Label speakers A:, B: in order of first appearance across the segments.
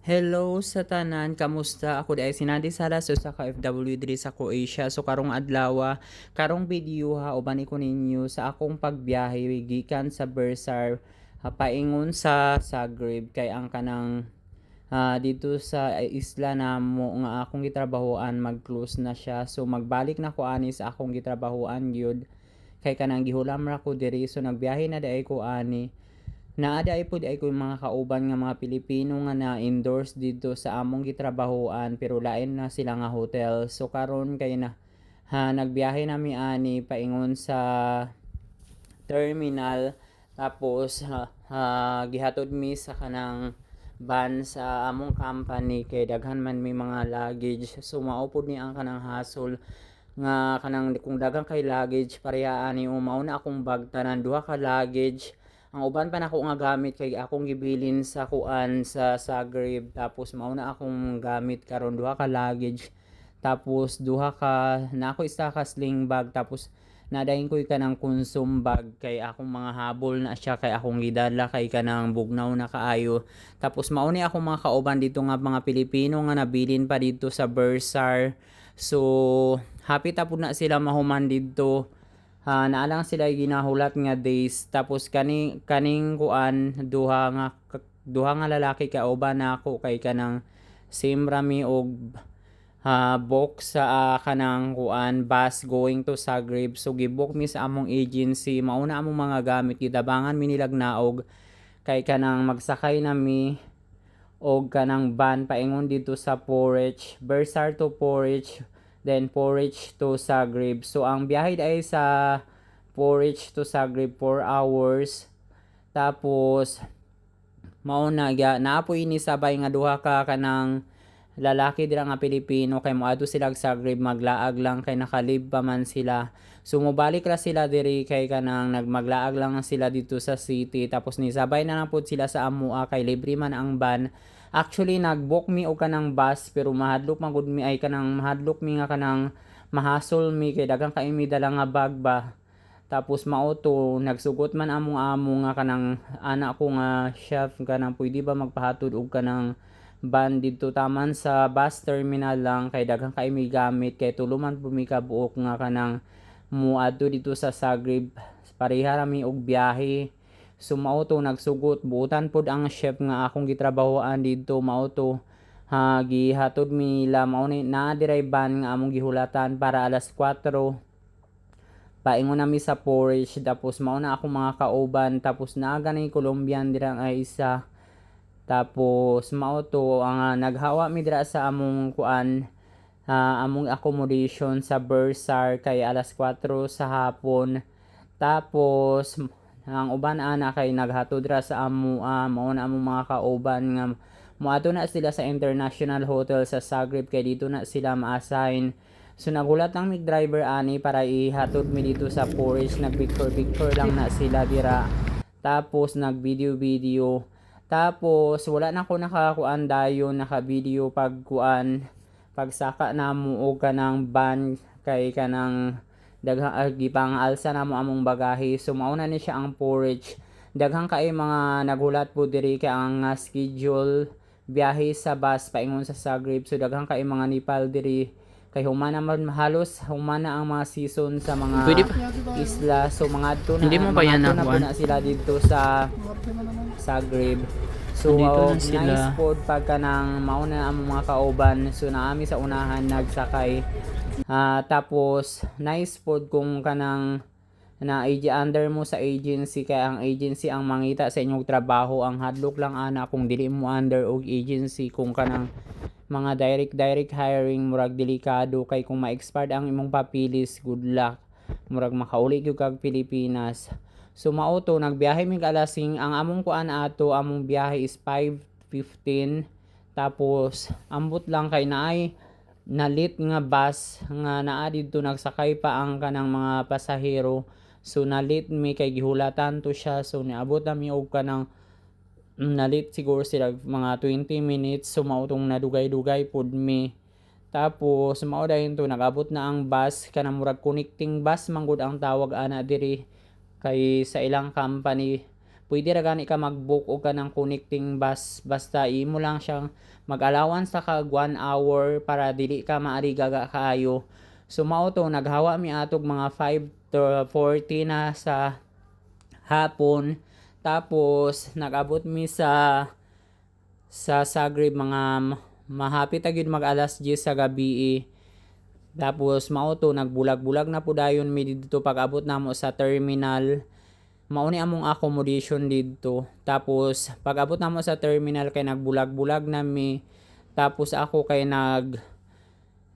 A: Hello sa tanan, kamusta? Ako di ay sinadi sala so sa ka-FW diri sa Croatia. So karong adlaw, karong video ha uban ko ninyo sa akong pagbiyahe gikan sa Bersar paingon sa Zagreb kay ang kanang ah, dito sa isla na mo nga akong gitrabahoan mag-close na siya. So magbalik na ko ani sa akong gitrabahoan gyud kay kanang gihulam ra ko diri so nagbiyahe na di ay ko ani Naada pud ay ko mga kauban nga mga Pilipino nga na-endorse dito sa among gitrabahoan pero lain na sila nga hotel. So karon kay na ha, nagbiyahe nami ani paingon sa terminal. Tapos ha, ha, gihatod mi sa kanang van sa among company kay daghan man may mga luggage. So maupod ni ang kanang hasol nga kanang kung daghang kay luggage pareha ani umao na akong bag tanan duha ka luggage ang uban pa nako nga gamit kay akong gibilin sa kuan sa Zagreb tapos mao na akong gamit karon duha ka luggage. Tapos duha ka na ako isa ka sling bag. Tapos nadayin ko kanang consume bag. Kay akong mga habol na siya kay akong gidala kay kanang bugnaw na kaayo. Tapos mao ni akong mga kauban dito nga mga Pilipino nga nabilin pa dito sa Bersar so happy tapos na sila mahuman dito ha naalang sila ginahulat nga days. Tapos kaning kaning kuan duha nga duha nga lalaki kauban nako kay kanang same rami og ha book sa ah, kanang kuan bus going to Zagreb. So gibook mi sa among agency. Mauna among mga gamit. Gidabangan mi nilag naog kay kanang magsakay nami og kanang van. Paingon dito sa Porridge Bersar to Porridge then Porridge to Zagreb. So ang biyahe ay sa Porridge to Zagreb 4 hours. Tapos mao na ga naapoy ni sabay nga duha ka kanang lalaki dira nga Pilipino kay moadto sila sa Zagreb maglaag lang kay nakalib pa man sila. So mobalik ra sila diri kay kanang nagmaglaag lang sila dito sa city tapos ni sabay na lang sila sa Amua kay libre man ang van. Actually nag-book mi og kanang bus pero mahadlok man mi ay kanang mahadlok mi nga kanang mahasol mi kay daghang kay mi dala nga bag ba. Tapos mauto nagsugot man among amo nga kanang anak ko nga chef kanang pwede ba magpahatod og kanang van dito taman sa bus terminal lang kay daghang kay mi gamit kay tuluman po mi kabuok nga kanang muadto dito sa Zagreb. Pareha ra mi og biyahe. So mauto nagsugot. Buutan pod ang chef nga akong gitrabahoan dito mauto ha gihatod mi la mao ni na diray van nga among gihulatan para alas 4 paingon nami sa porridge tapos mao na akong mga kauban tapos naaga na yung Colombian dira nga isa tapos mao to ang ah, naghawa mi dira sa among kuan ah, among accommodation sa Bersar kay alas 4 sa hapon. Tapos ang uban ana kay naghatod ra sa amo ah, mao na among mga kauban nga moadto na sila sa International Hotel sa Zagreb kay dito na sila ma-assign. So nagulat ang mig driver ani para ihatod mi dito sa Porridge nag picture picture lang na sila dira. Tapos nag video video tapos wala na ko nakakuan dayon naka video pagkuan pagsaka na mo og kanang ban kay kanang daghang uh, gipang alsa na mo among bagahe. So mauna ni siya ang porridge. Daghang kay mga nagulat po diri kay ang uh, schedule biyahe sa bus paingon sa Zagreb. So daghang kay mga Nepal diri kay humana man halos humana ang mga season sa mga
B: Pwede pa.
A: isla. So mga adto na
B: Hindi mo pa
A: mga
B: yan
A: na na sila dito sa Zagreb so uh,
B: sila.
A: nice pod pagka nang mauna ang mga kauban so naami sa unahan nagsakay. Ah, tapos nice pod kung kanang na ag- under mo sa agency kay ang agency ang mangita sa inyong trabaho. Ang hadlok lang ana kung dili mo under og agency kung kanang mga direct direct hiring murag delikado. Kay kung ma-expired ang imong papilis good luck. Murag makauli gyud kag Pilipinas so mauto nagbiyahe mi kalasing ang among kuan ato among biyahe is 5:15 tapos ambot lang kay naay. Nalit nga bus nga naa didto nagsakay pa ang kanang mga pasahero. So nalit mi kay gihulatan to siya. So niabot nami og kanang mm, nalit siguro sila mga 20 minutes. So mautong nadugay-dugay pod mi. Tapos mao dayon to nagabot na ang bus. Kanang murag connecting bus manggod ang tawag ana diri kay sa ilang company pwede ra gani ka mag-book og kanang connecting bus. Basta imo lang siyang mag-allowance sa kag 1 hour para dili ka maari gaga kaayo. So mao to naghawa mi atog mga 5 to 40 na sa hapon. Tapos nag-abot mi sa sa Zagreb mga mahapit agad mag alas 10 sa gabi tapos mao to nagbulag-bulag na po dayon mi dito pag abot namo sa terminal. Mao ni among accommodation dito tapos pag abot namo sa terminal kay nagbulag-bulag na mi. Tapos ako kay nag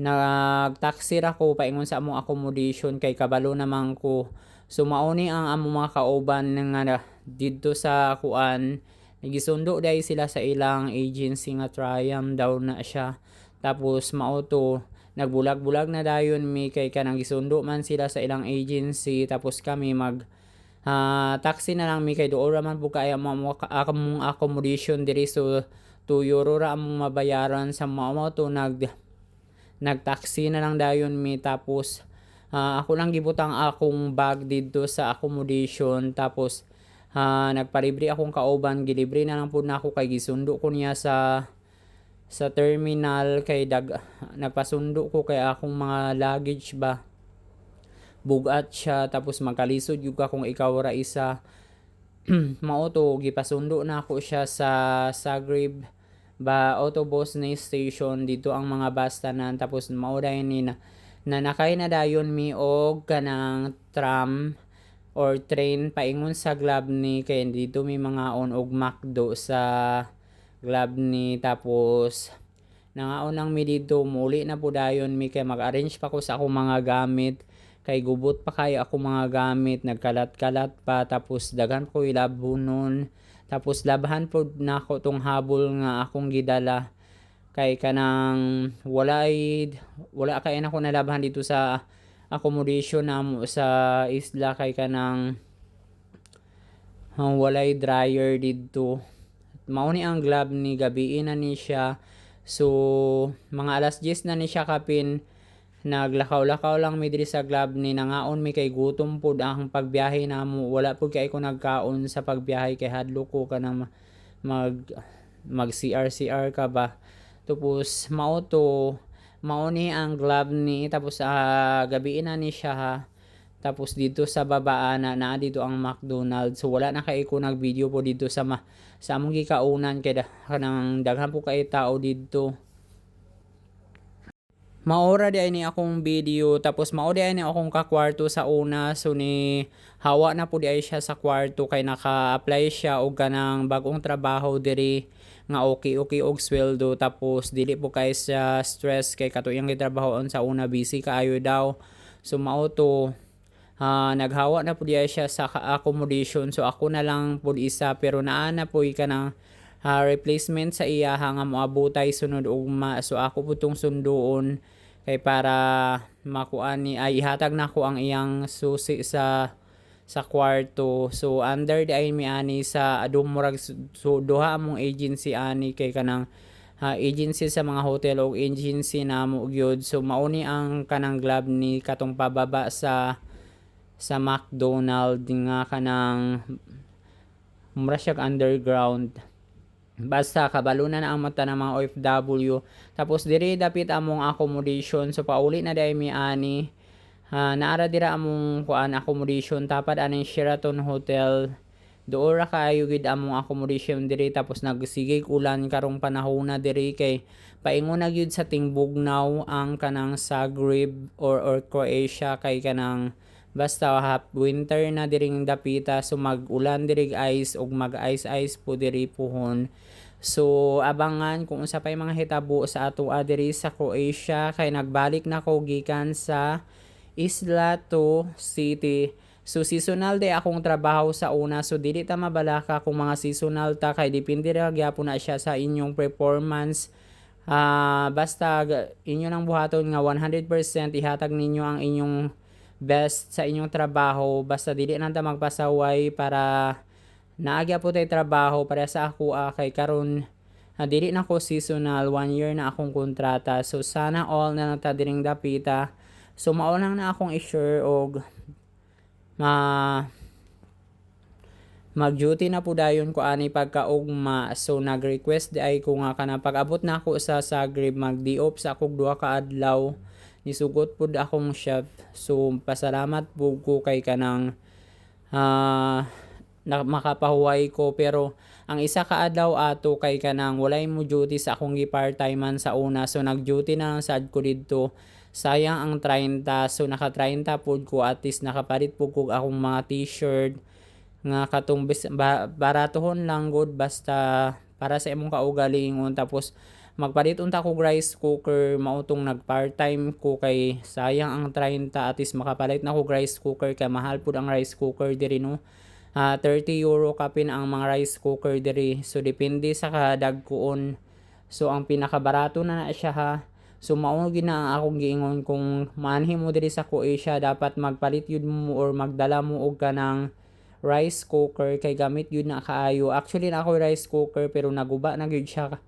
A: nag taxi ra ko paingon sa among accommodation kay kabalo naman ko. So mao ni ang among mga kauban nga didto sa kuan. Nagisundo dai sila sa ilang agency nga Triumph daw na siya. Tapos mao to nagbulag-bulag na dayon mi kay kanang gisundo man sila sa ilang agency tapos kami mag ah, taxi na lang mi kay doon raman po kaya mo accommodation diri. So 2 euro ra among mabayaran sa mao mao to nag nag-taxi na lang dayon mi. Tapos ah, ako lang gibutang akong bag dito sa accommodation. Tapos ah, nagpalibre akong kauban gilibre na lang pud nako kay gisundo ko niya sa sa terminal kay dag nagpasundo ko kay akong mga luggage ba? Bugat siya tapos magkalisod yung ka kung ikaw ra isa. Mao to gipasundo na ako siya sa Zagreb. Ba autobus na station dito ang mga bus tanan. Tapos mao ni na, na nakay na dayon mi og kanang tram or train paingon sa Glabni. Kay dito may mga on og McDo sa Glabni tapos nangaon lang mi dito muli na po dayon mi kay mag-arrange pa ko sa akong mga gamit. Kay gubot pa kayo ako mga gamit nagkalat-kalat pa tapos daghan ko ilabunon tapos labhan po na ako tong habol nga akong gidala. Kay kanang walay wala kay na ko nalabhan dito sa accommodation namo sa isla kay kanang uh, walay dryer didto mao ni ang glove ni gabi na ni siya. So mga alas 10 na ni siya kapin naglakaw-lakaw lang mi diri sa glove ni. Nangaon mi kay gutom pud ang pagbiyahe namo wala pud kay ko nagkaon sa pagbiyahe kay hadlo ko kanang mag mag CR CR ka ba. Tapos mao to mao ni ang glove ni. Tapos uh, gabi na ni siya ha tapos dito sa baba na naa dito ang McDonald's. So wala na kay ko nag video po dito sa ma, sa among gikaunan. Kay da, kanang daghan po kay tao dito. Maora di ni akong video. Tapos mao di ni akong kakwarto sa una. So ni hawa na po di siya sa kwarto. Kay naka-apply siya og kanang bagong trabaho diri nga okay okay og sweldo. Tapos dili po kay sa stress. Kay katuyang gitrabahoon sa una busy kaayo daw. So mao to uh, naghawa na po di ay siya sa accommodation. So ako na lang po isa pero naa na po ka ng uh, replacement sa iya nga moabutay sunod ugma. So ako po tong sunduon kay para makuan ni ay ihatag na ko ang iyang susi sa sa kwarto. So under di ay ani sa adum murag so duha among agency ani kay kanang uh, agency sa mga hotel o agency na mo gyud. So mauni ang kanang glove ni katong pababa sa sa McDonald nga kanang mura siya underground. Basta kabalo na ang mata ng mga OFW tapos diri dapit among accommodation. So pauli na dai mi ani. Uh, naara dira among kuan accommodation. Tapad aning Sheraton Hotel. Doora kaayo gid among accommodation diri. Tapos nagsigig ulan karong panahon na diri. Kay paingon na sa tingbugnaw ang kanang Zagreb or or Croatia kay kanang basta hap winter na diring dapita so mag-ulan diri ice ug mag ice ice po diri puhon So abangan kung unsa pay mga hitabo sa ato adiri sa Croatia kay nagbalik na ko gikan sa Isla to City. So seasonal day akong trabaho sa una so dili ta mabalaka kung mga seasonal ta kay depende ra gyapon na siya sa inyong performance. Uh, basta inyo nang buhaton nga 100% ihatag ninyo ang inyong best sa inyong trabaho basta dili nang ta magpasaway para naagya po tay trabaho para sa ako uh, kay karon uh, dili na ko seasonal one year na akong kontrata. So sana all na nata diring dapita. So mao na akong i-share og ma mag-duty na po dayon ko ani pagkaugma. So nag-request di ay ko nga kana pag-abot na ako sa Zagreb mag-di-off sa akong duha ka adlaw nisugot pud akong chef. So pasalamat po ko kay kanang ah na makapahuway ko. Pero ang isa ka adlaw ato kay kanang walay mo duty sa akong gi part-timean sa una. So nag-duty na lang sad ko didto sayang ang 30 so naka 30 pud ko. At least nakapalit pud ko akong mga t-shirt. Nga katong baratohon lang good. Basta para sa imong kaugalingon. Tapos magpalit unta ko rice cooker mautong nag part-time ko kay sayang ang 30 at least makapalit na ko rice cooker kay mahal pud ang rice cooker diri no? Ah, 30 euro kapin ang mga rice cooker diri. So depende sa kadagkuon so ang pinakabarato na na siya ha? So mao gina ang akong giingon kung manhi mo diri sa Croatia dapat magpalit yun mo or magdala mo og kanang rice cooker kay gamit yun na kaayo. Actually na ako rice cooker pero naguba na gyud siya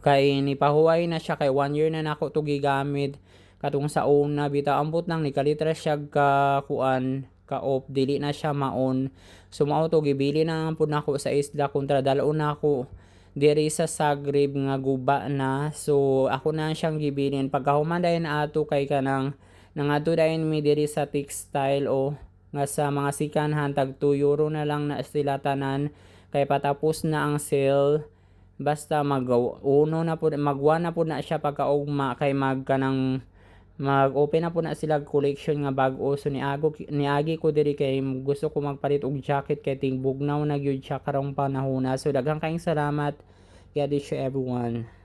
A: kay nipahuway na siya kay one year na nako to gigamit. Katong sa una bitaw ambot nang ni kalitra siya ka kuan ka off dili na siya maon. So mao to gibili na pud nako sa isla kontra dalon na ako diri sa Zagreb nga guba na. So ako na siyang gibilin. Pagkahuman dayon ato kay kanang nangadto dayon mi diri sa textile o nga sa mga sikanhan tag 2 euro na lang na sila tanan. Kay patapos na ang sale basta mag uno na po magwa na po na siya pagkaugma kay mag kanang mag-open na po na sila collection nga bag-o. So niago niagi ko diri kay gusto ko magpalit og jacket kay ting bugnaw na gyud siya karong panahon so daghang kaayong salamat. God bless you everyone